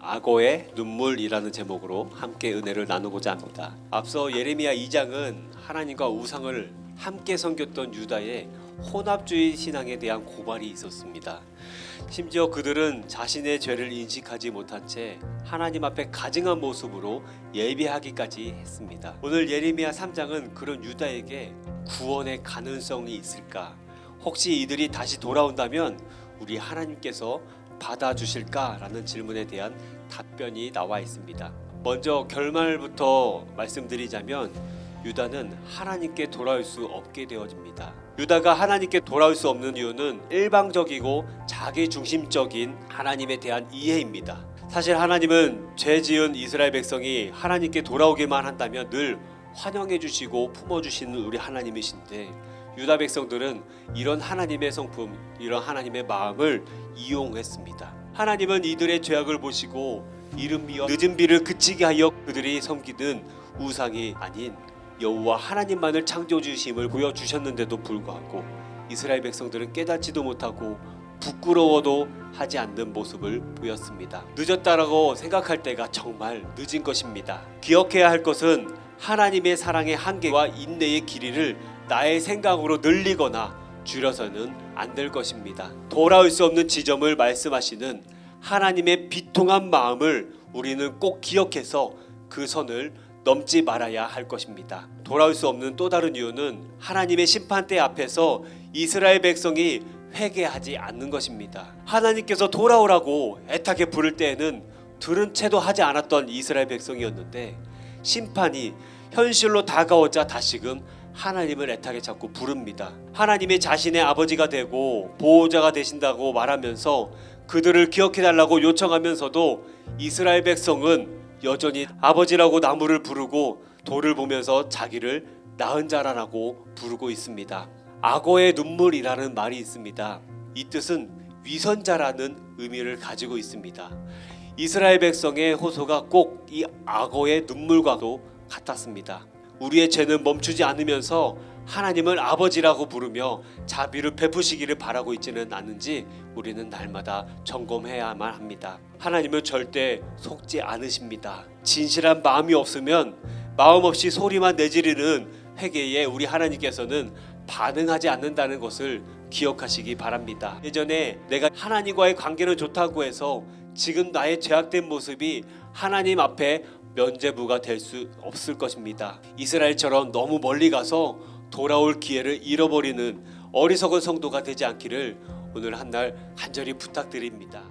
악어의 눈물이라는 제목으로 함께 은혜를 나누고자 합니다. 앞서 예레미야 2장은 하나님과 우상을 함께 섬겼던 유다의 혼합주의 신앙에 대한 고발이 있었습니다. 심지어 그들은 자신의 죄를 인식하지 못한 채 하나님 앞에 가증한 모습으로 예배하기까지 했습니다. 오늘 예레미야 3장은 그런 유다에게 구원의 가능성이 있을까? 혹시 이들이 다시 돌아온다면 우리 하나님께서 받아주실까라는 질문에 대한 답변이 나와 있습니다. 먼저 결말부터 말씀드리자면 유다는 하나님께 돌아올 수 없게 되어집니다. 유다가 하나님께 돌아올 수 없는 이유는 일방적이고 자기 중심적인 하나님에 대한 이해입니다. 사실 하나님은 죄 지은 이스라엘 백성이 하나님께 돌아오기만 한다면 늘 환영해 주시고 품어 주시는 우리 하나님이신데 유다 백성들은 이런 하나님의 성품, 이런 하나님의 마음을 이용했습니다. 하나님은 이들의 죄악을 보시고 비와 늦은 비를 그치게 하여 그들이 섬기는 우상이 아닌 여호와 하나님만을 창조 주심을 보여 주셨는데도 불구하고 이스라엘 백성들은 깨닫지도 못하고 부끄러워도 하지 않는 모습을 보였습니다. 늦었다라고 생각할 때가 정말 늦은 것입니다. 기억해야 할 것은 하나님의 사랑의 한계와 인내의 길이를 나의 생각으로 늘리거나 줄여서는 안 될 것입니다. 돌아올 수 없는 지점을 말씀하시는 하나님의 비통한 마음을 우리는 꼭 기억해서 그 선을 넘지 말아야 할 것입니다. 돌아올 수 없는 또 다른 이유는 하나님의 심판대 앞에서 이스라엘 백성이 회개하지 않는 것입니다. 하나님께서 돌아오라고 애타게 부를 때에는 들은 채도 하지 않았던 이스라엘 백성이었는데 심판이 현실로 다가오자 다시금 하나님을 애타게 자꾸 부릅니다. 하나님이 자신의 아버지가 되고 보호자가 되신다고 말하면서 그들을 기억해 달라고 요청하면서도 이스라엘 백성은 여전히 아버지라고 나무를 부르고 돌을 보면서 자기를 낳은 자라라고 부르고 있습니다. 악어의 눈물이라는 말이 있습니다. 이 뜻은 위선자라는 의미를 가지고 있습니다. 이스라엘 백성의 호소가 꼭 이 악어의 눈물과도 같았습니다. 우리의 죄는 멈추지 않으면서 하나님을 아버지라고 부르며 자비를 베푸시기를 바라고 있지는 않은지 우리는 날마다 점검해야만 합니다. 하나님은 절대 속지 않으십니다. 진실한 마음이 없으면 마음 없이 소리만 내지르는 회개에 우리 하나님께서는 반응하지 않는다는 것을 기억하시기 바랍니다. 예전에 내가 하나님과의 관계는 좋다고 해서 지금 나의 죄악된 모습이 하나님 앞에 면죄부가 될 수 없을 것입니다. 이스라엘처럼 너무 멀리 가서 돌아올 기회를 잃어버리는 어리석은 성도가 되지 않기를 오늘 한 날 간절히 부탁드립니다.